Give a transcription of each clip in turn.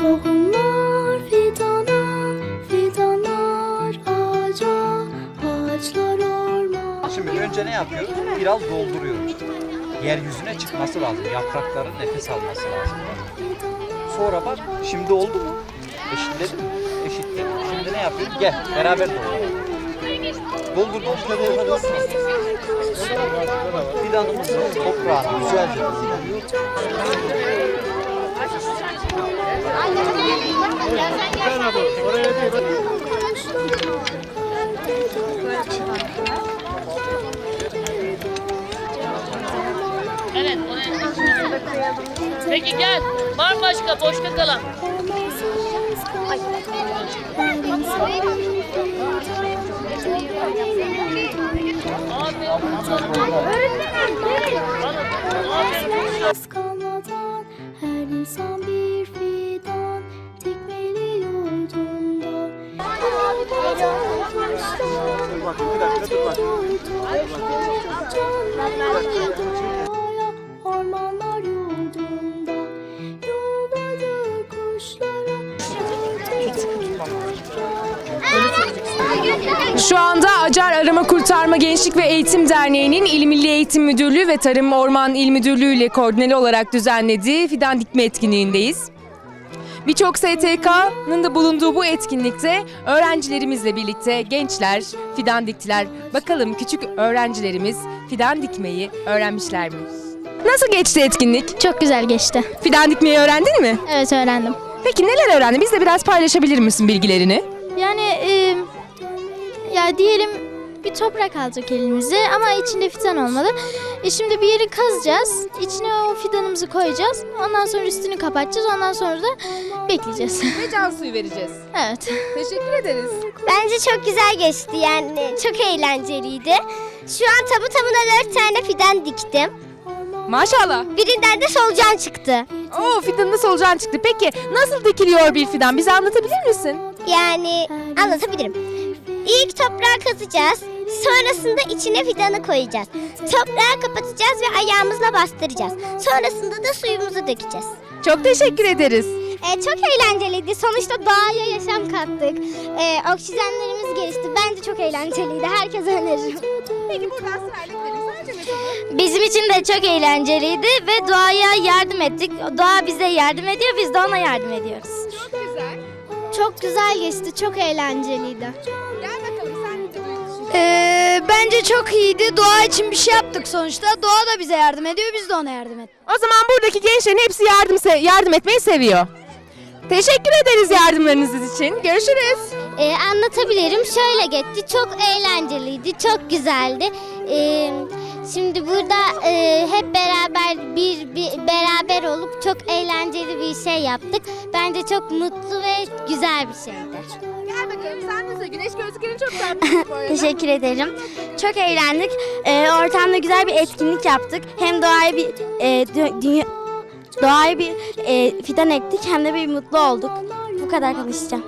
Tohumlar fidana, fidanlar ağaca, ağaçlar orman. Şimdi önce ne yapıyoruz? Biraz dolduruyoruz. Yeryüzüne çıkması lazım. Yaprakların nefes alması lazım. Sonra bak şimdi oldu mu? Eşitledin mi? Eşitledim. Şimdi ne yapıyoruz? Gel beraber dolduralım. Doldur doldur doldur doldur. Fidanımızın toprağını güzelce Peki gel. Var mı başka boşta kalan? Abi yok. Yalnız kalmadan her insan bir fidan dikmeli yurdunda. Doğaya, Şu anda Acar Arama Kurtarma Gençlik ve Eğitim Derneği'nin İl Milli Eğitim Müdürlüğü ve Tarım Orman İl Müdürlüğü ile koordineli olarak düzenlediği fidan dikme etkinliğindeyiz. Birçok STK'nın da bulunduğu bu etkinlikte öğrencilerimizle birlikte gençler fidan diktiler. Bakalım küçük öğrencilerimiz fidan dikmeyi öğrenmişler mi? Nasıl geçti etkinlik? Çok güzel geçti. Fidan dikmeyi öğrendin mi? Evet öğrendim. Peki neler öğrendin? Biz de biraz paylaşabilir misin bilgilerini? Yani e, ya diyelim bir toprak alacak elimize ama içinde fidan olmadı. E şimdi bir yeri kazacağız. İçine o fidanımızı koyacağız. Ondan sonra üstünü kapatacağız. Ondan sonra da bekleyeceğiz. Ve can suyu vereceğiz. evet. Teşekkür ederiz. Bence çok güzel geçti yani çok eğlenceliydi. Şu an tamı tamına dört tane fidan diktim. Maşallah. Birinden de solucan çıktı. Oo fidanında solucan çıktı. Peki nasıl dikiliyor bir fidan? Bize anlatabilir misin? Yani anlatabilirim. İlk toprağı kazacağız. Sonrasında içine fidanı koyacağız. Toprağı kapatacağız ve ayağımızla bastıracağız. Sonrasında da suyumuzu dökeceğiz. Çok teşekkür ederiz. Ee, çok eğlenceliydi. Sonuçta doğaya yaşam kattık. Ee, oksijenlerimiz gelişti. Bence çok eğlenceliydi. Herkese öneririm. Peki buradan sırayla gidelim. Bizim için de çok eğlenceliydi ve doğaya yardım ettik. Doğa bize yardım ediyor, biz de ona yardım ediyoruz. Çok güzel. Geçti, çok eğlenceliydi. Gel bakalım sen de. Ee, bence çok iyiydi. Doğa için bir şey yaptık sonuçta. Doğa da bize yardım ediyor, biz de ona yardım ettik. O zaman buradaki gençlerin hepsi yardım se- yardım etmeyi seviyor. Teşekkür ederiz yardımlarınız için. Görüşürüz. Ee, anlatabilirim. Şöyle geçti, çok eğlenceliydi, çok güzeldi. Ee, şimdi burada e, hep beraber bir, bir beraber olup çok eğlenceli bir şey yaptık. Bence çok mutlu ve güzel bir şeydi. Gel bakalım sen de güneş gözlüklerin çok tatlı bu arada. Teşekkür ederim. Çok eğlendik. Ee, ortamda güzel bir etkinlik yaptık. Hem doğaya bir e, dü- dünya doğaya bir e, fidan ektik hem de bir mutlu olduk. Bu kadar konuşacağım.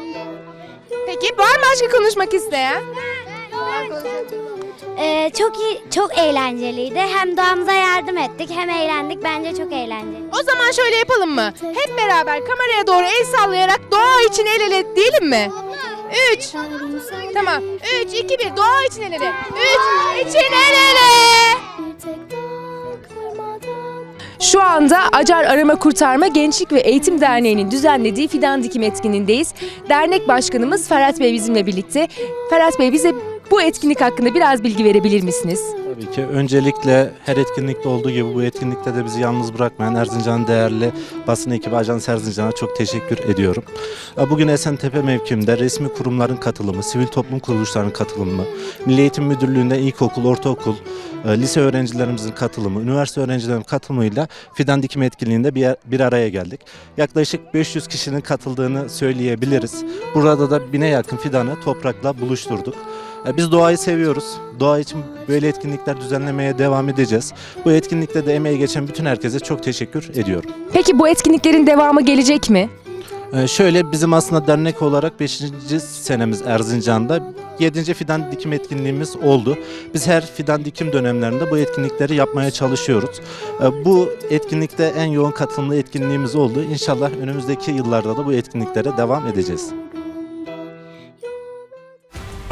Peki var mı başka konuşmak isteyen? Ee, çok iyi, çok eğlenceliydi. Hem doğamıza yardım ettik hem eğlendik. Bence çok eğlenceli. O zaman şöyle yapalım mı? Hep beraber kameraya doğru el sallayarak doğa için el ele diyelim mi? 3 Tamam. 3 2 1 doğa için el ele. 3 için el ele. bir tek dal kırmadan Şu anda Acar Arama Kurtarma Gençlik ve Eğitim Derneği'nin düzenlediği fidan dikim etkinliğindeyiz. Dernek başkanımız Ferhat Bey bizimle birlikte. Ferhat Bey bize bu etkinlik hakkında biraz bilgi verebilir misiniz? Tabii ki öncelikle her etkinlikte olduğu gibi bu etkinlikte de bizi yalnız bırakmayan Erzincan değerli basın ekibi Ajans Erzincan'a çok teşekkür ediyorum. Bugün Esentepe mevkimde resmi kurumların katılımı, sivil toplum kuruluşlarının katılımı, Milli Eğitim Müdürlüğü'nde ilkokul, ortaokul, lise öğrencilerimizin katılımı, üniversite öğrencilerinin katılımıyla fidan dikim etkinliğinde bir, bir araya geldik. Yaklaşık 500 kişinin katıldığını söyleyebiliriz. Burada da bine yakın fidanı toprakla buluşturduk. Biz doğayı seviyoruz. Doğa için böyle etkinlikler düzenlemeye devam edeceğiz. Bu etkinlikte de emeği geçen bütün herkese çok teşekkür ediyorum. Peki bu etkinliklerin devamı gelecek mi? Ee, şöyle bizim aslında dernek olarak 5. senemiz Erzincan'da 7. fidan dikim etkinliğimiz oldu. Biz her fidan dikim dönemlerinde bu etkinlikleri yapmaya çalışıyoruz. Ee, bu etkinlikte en yoğun katılımlı etkinliğimiz oldu. İnşallah önümüzdeki yıllarda da bu etkinliklere devam edeceğiz.